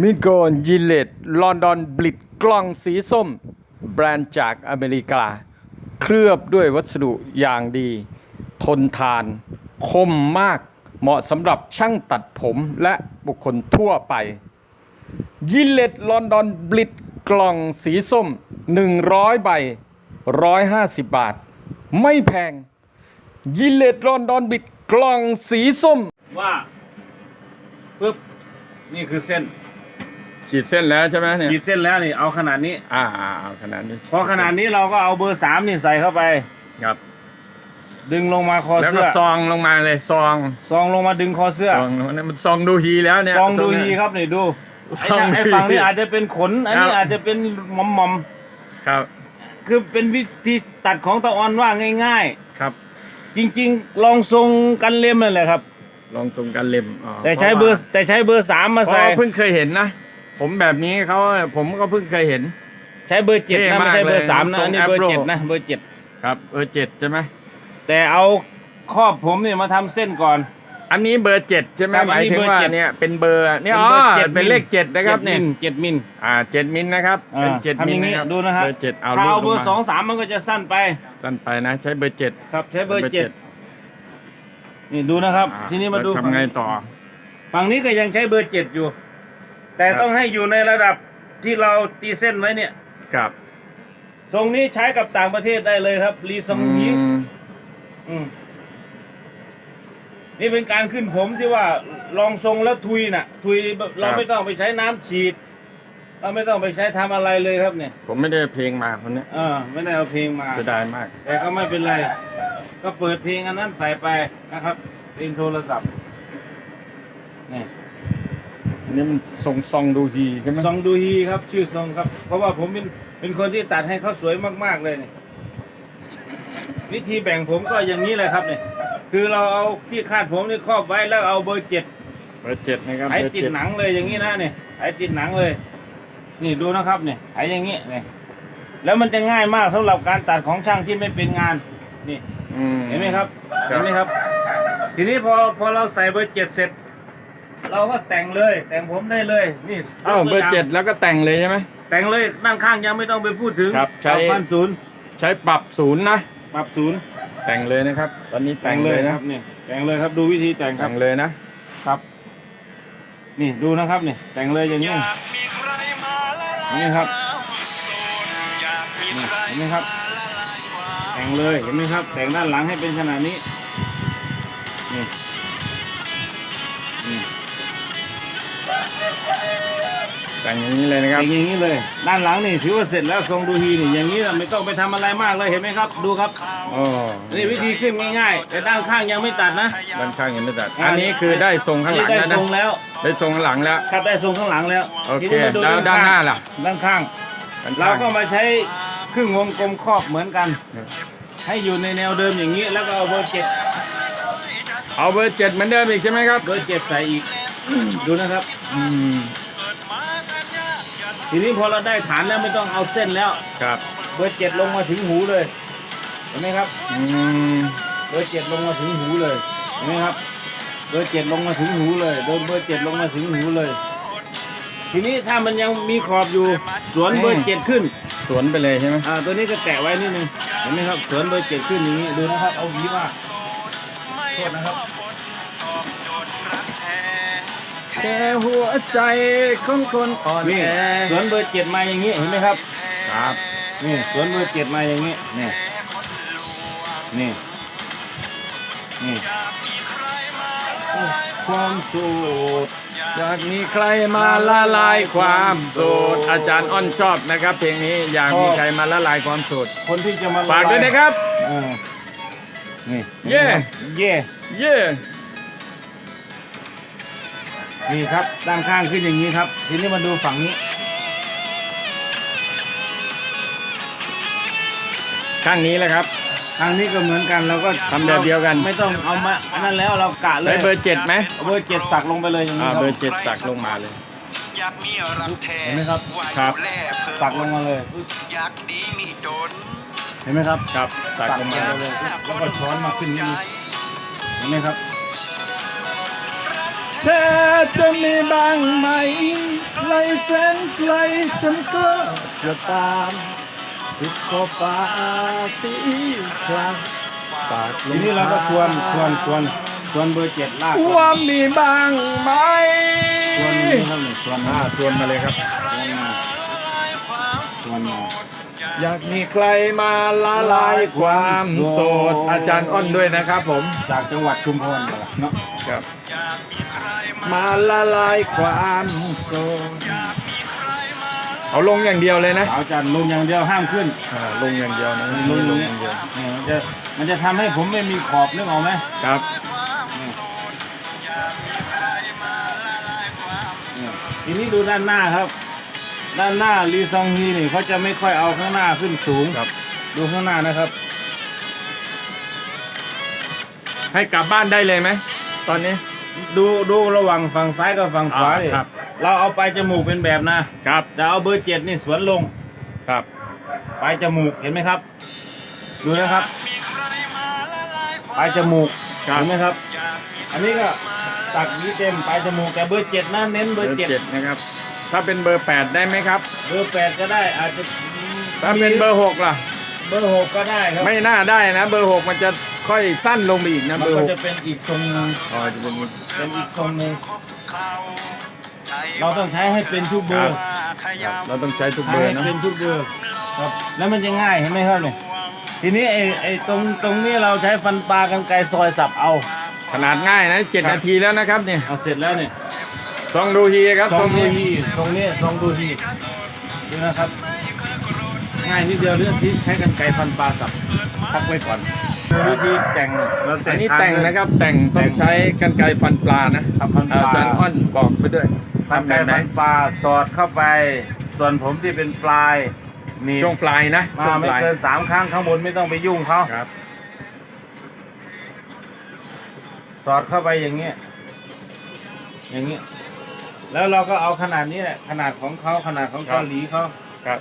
มิโกนยิเลตลอนดอนบลิดกล้องสีส้ม แบรนด์จากอเมริกา เคลือบด้วยวัสดุอย่างดี ทนทาน คมมาก เหมาะสำหรับช่างตัดผมและบุคคลทั่วไป ยิเลตลอนดอนบลิดกล่องสีส้ม 100 ใบ 150 บาท ไม่แพง ยิเลตลอนดอนบลิดกล่องสีส้มว่าปึ๊บนี่คือเส้น ขีดเส้นแล้วใช่ไหมเนี่ยขีดเส้นแล้วนี่เอาขนาดนี้ อ่าเอาขนาดนี้พอขนาดนี้เราก็เอาเบอร์สามนี่ใส่เข้าไป ครับ ดึงลงมาคอแล้วก็เสื้อซองลงมาเลยซองซองลงมาดึงคอเสื้อซองมันซองดูฮีแล้วเนี่ย ซองดูตรฮีเนี้ยครับนี่ดูไอ้ซองดูไอ้ฝั่งนี้ฮีอาจจะเป็นขนอันนี้ครับ อาจจะเป็นหมอมมอมครับๆคือเป็นวิธีตัดของตะออนว่าง่าย ครับ ๆ จริงๆ ลองทรงกันเล็มนั่นแหละครับ ลองทรงกันเล็มอ๋อแต่ใช้เบอร์แต่ใช้เบอร์สามมาเพราะใส่ ว่าเพิ่งเคยเห็นนะ ผมแบบนี้เขาผมก็เพิ่งเคยเห็น ใช้เบอร์เจ็ดเท่นะมากไม่ใช่เบอร์สามเลยนะทรงอันนี้เบอร์ Afro เจ็ดนะเบอร์เจ็ดครับเบอร์เจ็ดใช่ไหมแต่เอาครอบผมเนี่ยมาทำเส้นก่อน อันนี้เบอร์เจ็ดใช่ไหมครับหมายถึงอันนี้เบอร์ว่าเจ็ด เนี่ยเป็นเบอร์เนี่ยเป็นอ๋อเบอร์เจ็ดเป็นมิลเลขเจ็ดนะครับเนี่ย เจ็ดมิล อ่าเจ็ดมิลนะครับเป็นอ่าเจ็ดทำมิอลย่างนี้นะครับดูนะฮะ เบอร์เจ็ดเอาถ้าลูเอากเบลองร์สอมางสามมันก็จะสั้นไป สั้นไปนะ ใช้เบอร์เจ็ดครับใช้เบอร์เจ็ดนี่ดูนะครับอ่าทีนี้มาดูแล้วทำไงต่อ ฝั่งนี้ก็ยังใช้เบอร์เจ็ดอยู่ แต่ครับต้องให้อยู่ในระดับที่เราตีเส้นไว้เนี่ย ครับทรงนี้ใช้กับต่างประเทศได้เลยครับ รีซองฮีอืมอืมนี่เป็นการขึ้นผมที่ว่าลองทรงแล้วทุยน่ะ ทุยแบบเราไม่ต้องไปใช้น้ำฉีด เราไม่ต้องไปใช้ทำอะไรเลยครับเนี่ยผมไม่ได้เพลงมาคนนี้เออไม่ได้เอาเพลงมาเสียดายมาก แต่ก็ไม่เป็นไร ก็เปิดเพลงอันนั้นใส่ไปนะครับเป็นโทรศัพท์นี่ อันนี้มันทรงซองดูฮีใช่ไหมซองดูฮีครับ ชื่อซองครับ เพราะว่าผมเป็นเป็นคนที่ตัดให้เขาสวยมากๆเลยนี่วิธีแบ่งผมก็อย่างนี้เลยครับเนี่ยคือเราเอาที่คาดผมนี่ครอบไว้แล้วเอาเบอร์เจ็ดเบอร์เจ็ดนะครับไอ้เบอร์ติดเจ็ดหนังเลยอย่างนี้นะเนี่ยไอ้ติดหนังเลย นี่ดูนะครับเนี่ยไอ้อย่างนี้เนี่ยแล้วมันจะง่ายมากสำหรับการตัดของช่างที่ไม่เป็นงานนี่อืม เห็นไหมครับครับ เห็นไหมครับ ทีนี้พอพอเราใส่เบอร์เจ็ดเสร็จ เราก็แต่งเลย แต่งผมได้เลยนี่เอ้าเบอร์เจ็ดแล้วก็แต่งเลยใช่ไหม แต่งเลยด้านข้างยังไม่ต้องไปพูดถึงครับใช้ ปรับพันศูนย์ใช้ปรับศูนย์นะ ปรับศูนย์แต่งเลยนะครับ ตอนนี้แต่แต่งงเลเลยยนะครับนี่แต่งเลยครับดูวิธีแต่งครัแต่บงเลยนะครับ นี่ดูนะครับนี่แต่งเลยอย่างนี้ นี่ครับนี่เห็นไหมครับ แต่งเลยเห็นไหมครับ แต่งด้านหลังให้เป็นขนาดนี้นี่นี่ แต่งอย่างนี้เลยนะครับแต่งอย่างนี้เลย ด้านหลังนี่ถือว่าเสร็จแล้วทรงดูฮีนี่อย่างนี้น่ะไม่ต้องไปทำอะไรมากเลยเห็นไหมครับ ดูครับโอ้นี่วิธีขึ้นง่ายๆแต่ด้านข้างยังไม่ตัดนะด้านข้างยังไม่ตัด อันนี้คือได้ทรงข้างหลังได้แล้วนะทรงแล้วได้ทรงข้างหลังแล้ว ครับได้ทรงข้างหลังแล้วโอเคทีนี้มาดูแล้วด้านหน้าล่ะ ด้านข้างด้านเราข้างก็มาใช้ครึ่งวงกลมครอบเหมือนกัน ให้อยู่ในแนวเดิมอย่างนี้แล้วก็เอาเบอร์เจ็ดเอาเบอร์เจ็ดเหมือนเดิมอีกใช่ไหมครับ เบอร์เจ็ดใส่อีก ดูนะครับ อืมทีนี้พอเราได้ฐานแล้วไม่ต้องเอาเส้นแล้ว ครับ เบอร์เจ็ดลงมาถึงหูเลย เห็นไหมครับ อืม เบอร์เจ็ดลงมาถึงหูเลย เห็นไหมครับ เบอร์เจ็ดลงมาถึงหูเลยโดนเบอร์เจ็ดลงมาถึงหูเลย ทีนี้ถ้ามันยังมีขอบอยู่ สวนเบอร์เจ็ดขึ้น สวนไปเลยใช่ไหมอ่า ตัวนี้ก็แตะไว้นิดนึง เห็นไหมครับ สวนเบอร์เจ็ดขึ้นอย่างนี้ ดูนะครับ เอาหวีมาโทษนะครับ แค่หัวใจของคนอ่อนนี่แอสวนเบอร์เจ็ดมาอย่างนี้เห็นไหมครับ ครับ นี่สวนเบอร์เจ็ดมาอย่างนี้นี่นี่นี่ความสุขอยากมีใครมาละลายความโสดอาจารย์อ้อนชอบนะครับ เพลงนี้อยากมีใครมาละลายความโสดคนที่จะมาฝากด้วยนะครับเออนี่เย่เย่เย่ นี่ครับด้านข้างขึ้นอย่างนี้ครับ ทีนี้มาดูฝั่งนี้ ข้างนี้แหละครับ ทางนี้ก็เหมือนกันเราก็ทำแบบเดียวกัน ไม่ต้องเอามาอันนั้นแล้วเรากะเลยใช้เบอร์เจ็ดไหมเอาเบอร์เจ็ดสักลงไปเลยอย่างนี้อ่าครับเบอร์เจ็ดสักลงมาเลย อยากมีรักแท้เห็นไหมครับครับว่าอยู่แลเพิ่สักลงมาเลยอยากดีมีจนเห็นไหมครับ ครับสักลงมาสักลงไปเลยแล้วก็ช้อนมาขึ้นนี่เห็นไหมครับเธอจะมีบ้างไหมแสนไกลฉันก็จะตามสุดขอบฟ้าสีครามฝากลทีงนี้เราก็ทวนทวนทวนทวนเบอร์เจ็ดลากว่ามีบ้างไหมทวนนี้ครับเนี่ยทวนอ่ามาทวนมาเลยครับทวนมาทวนมา อยากมีใครมาละลายความโสดอาจารย์อ้อนด้วยนะครับผม จากจังหวัดชุมพรเนาะครับ มาละลายความโสดเอาลงอย่างเดียวเลยนะเอาจันลงอย่างเดียวห้ามขึ้นอ่าลงอย่างเดียวนะลลงงลลงงออย่างเดีเดียยววเนี่ยมันจะมันจะทำให้ผมไม่มีขอบนึกออกไหมครับเนี่ยทีนี้ดูด้านหน้าครับ ด้านหน้ารีซองฮีนี่เขาจะไม่ค่อยเอาข้างหน้าขึ้นสูง ครับ ดูข้างหน้านะครับ ให้กลับบ้านได้เลยไหมตอนนี้ ดูดูระหว่างฝั่งซ้ายกับฝั่งขวาอ่าดิครับ เราเอาปลายจมูกเป็นแบบนะครับจะเอาเบอร์เจ็ดนี่สวนลงครับ ปลายจมูกเห็นไหมครับ ดูนะครับปลายจมูกครับ เห็นไหมครับ อันนี้ก็ตักนี้เต็มปลายจมูกแต่เบอร์เจ็ดนะเน้นเบเบออร์ร์เจ็ดเจ็ดนะครับ ถ้าเป็นเบอร์แปดได้ไหมครับ เบอร์แปดก็ได้อาจจะถ้าเป็นเบอร์หกล่ะ เบอร์หกก็ได้ครับไม่น่าได้นะ เบอร์หกมันจะค่อยสั้นลงไปอีกนะมันเบอร์ก็หกจะเป็นอีกทรงหนึงอ๋อจะเป็นอย่างนี้ เป็นอีกทรงหนึงเราต้องใช้ให้เป็นทุกเบอร์ครับเราต้องใช้ทุกเบใช้อร์ให้นะเป็นทุกเบอร์ครับแล้วมันจะง่ายเห็นไหมครับเนี่ยทีนี้ไอ้ไอ้ตรงตรงนี้เราใช้ฟันปลากันไกรซอยสับเอาขนาดง่ายนะเจ็ดครับนาทีแล้วนะครับเนี่ยเอาเสร็จแล้วเนี่ยซองดูฮีครับซอตรงงดูนี้ฮีตรงนี้ซองดูฮีดูนะครับ ง่ายนิดเดียวเรื่องที่ใช้กันไกรฟันปลาสับพักไว้ก่อนวิธีแต่งเราอันนี้ทาแต่งนะครับแต่งต้องใช้กันไกรฟันปลานะครับฟันปลาอาจารย์อ้อนบอกไปด้วยทำทำไกแบรบไหนฟันปลาสอดเข้าไป ส่วนผมที่เป็นปลายนี่ช่วงปลายนะมาช่วงไม่ปลายเกินสามครั้งข้างบนไม่ต้องไปยุ่งเขาครับสอดเข้าไปอย่างเงี้ยอย่างเงี้ยแล้วเราก็เอาขนาดนี้แหละขนาดของเขาขนาดของเกาหลีเขาครับ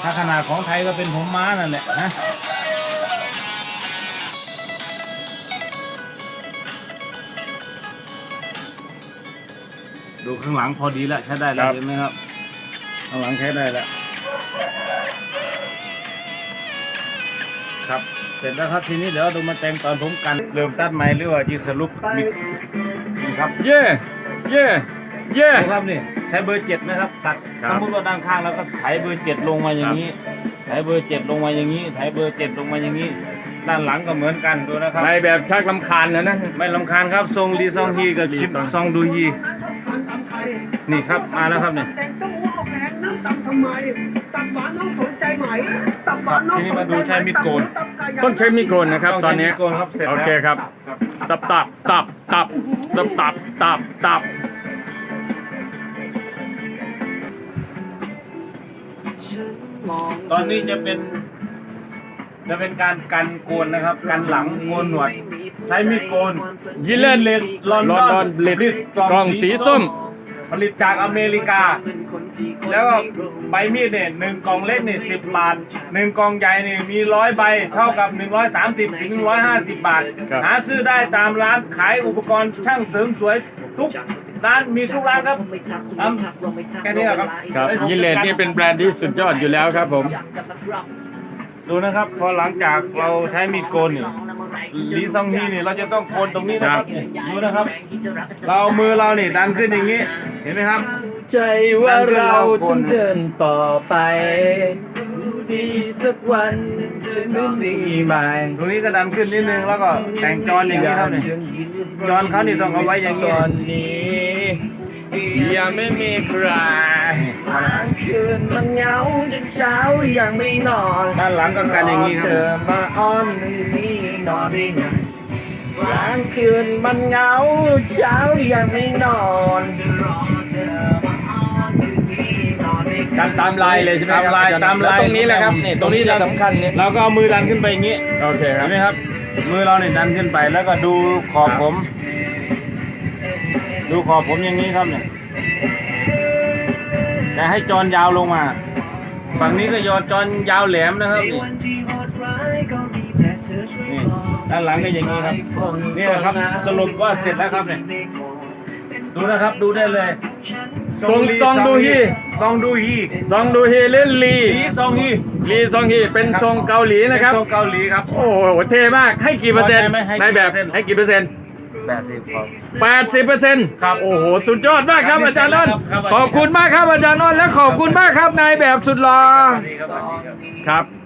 ถ้าขนาดของไทยก็เป็นผมม้านั่นแหละนะดูข้างหลังพอดีแล้วใช้ได้แล้วเห็นไหมครับข้างหลังใช้ได้แล้วครับเสร็จแล้วครับทีนี้เดี๋ยวเราดูมาแต่งตอนผมกันเริ่มตัดไหมหรือว่าจีสรุปมิกนี่ครับ เย่เย่เย่ดูครับนี่ใช้เบอร์เจ็ดนะครับ ตัดครับ สมมติว่าด้านข้างแล้วก็ไถเบอร์เจ็ดลงมาอย่างนี้ไถเบอร์เจ็ดลงมาอย่างนี้ไถเบอร์เจ็ดลงมาอย่างนี้ ด้านหลังก็เหมือนกันดูนะครับ ในแบบชักลำคาญแล้วนะ ไม่ลำคาญครับทรงรีซองฮีกับชิปรีซอง ซองดูฮีนี่ครับมาแล้วครับเนี่ยแต่งต้องหัวออกแรงน้ำตับทำไม ตับหวานน้องสนใจไหม ตับหวานน้องทีนี้มาดูใช้มีดโกนต้องใช้มีดโกนนะครับตอนนี้งใช้มีดโกนครับเสร็จโอแล้วเคครับ ตับตับตับตับตับตับตับตับต อนนี้จะเป็น จะเป็นการกันโกนนะครับ กันหลังโกนหนวด ใช้มีดโกนยิเลนเล็กลอนลดอนอนดอนบลิดกล่องสีส้ม ผลิตจากอเมริกา แล้วก็ใบมีดเนี่ยหนึ่งกล่องเล็กเนี่ยสิบบาทหนึ่งกล่องใหญ่เนี่ยมีร้อยใบเท่ากับหนึ่งร้อยสามสิบถึงร้อยห้าสิบบาท ครับ หาซื้อได้ตามร้านขายอุปกรณ์ช่างเสริมสวยทุก ร้านมีทุกร้านครับทำแค่นี้แหละครับครับยิเลนนี่เป็นแบรนด์ที่สุดยอดอยู่แล้วครับผม ดูนะครับ พอหลังจากเราใช้มีดโกนเนี่ยลีซองฮีเนี่ยเราจะต้องโกนตรงนี้นะครับนี่ดูนะครับ เราเอามือเราเนี่ยดันขึ้นอย่างนี้ เห็นไหมครับ ใจว่าเราต้องเดินต่อไปดีสักวันจะไม่มีใหม่ตรงนี้ก็ดันขึ้นนิดนึงแล้วก็แต่งจอนอย่างนี้ครับเนี่ยจอนเขานี่ต้องเอาไว้อย่างนี้ตอนนี้ ยังไม่มีใครคืนมันเหงาจนเช้ายังไม่นอนด้านหลังก็กันอย่างนี้คเธรับอมาอ้อนนี่นอนได้ไงกลางคืนมันเหงาเช้ายังไม่นอนการตามลายเลยใช่ไหมตามลายครับตามลายแวตรงนี้แหละครับนี่ตรงนี้จะสำคัญเนี่ยเราก็เอามือดันขึ้นไปอย่างนี้โอเคคเห็รับนไหมครับ มือเราเนี่ยดันขึ้นไปแล้วก็ดูขอบครับผม ดูขอบผมอย่างนี้ครับเนี่ยแต่ให้จอนยาวลงมา ฝั่งนี้ก็ยอจอนยาวแหลมนะครับนี่นี่ด้านหลังก็อย่างนี้ครับนี่แหละครับสรุปว่าเสร็จแล้วครับเนี่ยดูนะครับดูได้เลยทรงซองดูฮีซองดูฮีซองดูฮีหรือลีลีซองฮีลีซองฮีเป็นทรงเกาหลีนะครับทรงเกาหลีครับโอ้โหเท่มากให้กี่เปอร์เซ็นต์พอใจไหมให้ในแบบกี่เปอร์เซ็นต์ให้กี่เปอร์เซ็นต์ แปดสิบครับแปดสิบเปอร์เซ็นต์ครับโอ้โห สุดยอดมากครับอาจารย์นนท์ครับ ขอบคุณมากครับอาจารย์นนท์และขอบคุณมากครับนายแบบสุดหล่อสวัสดีครับสวัสดีครับ ครับ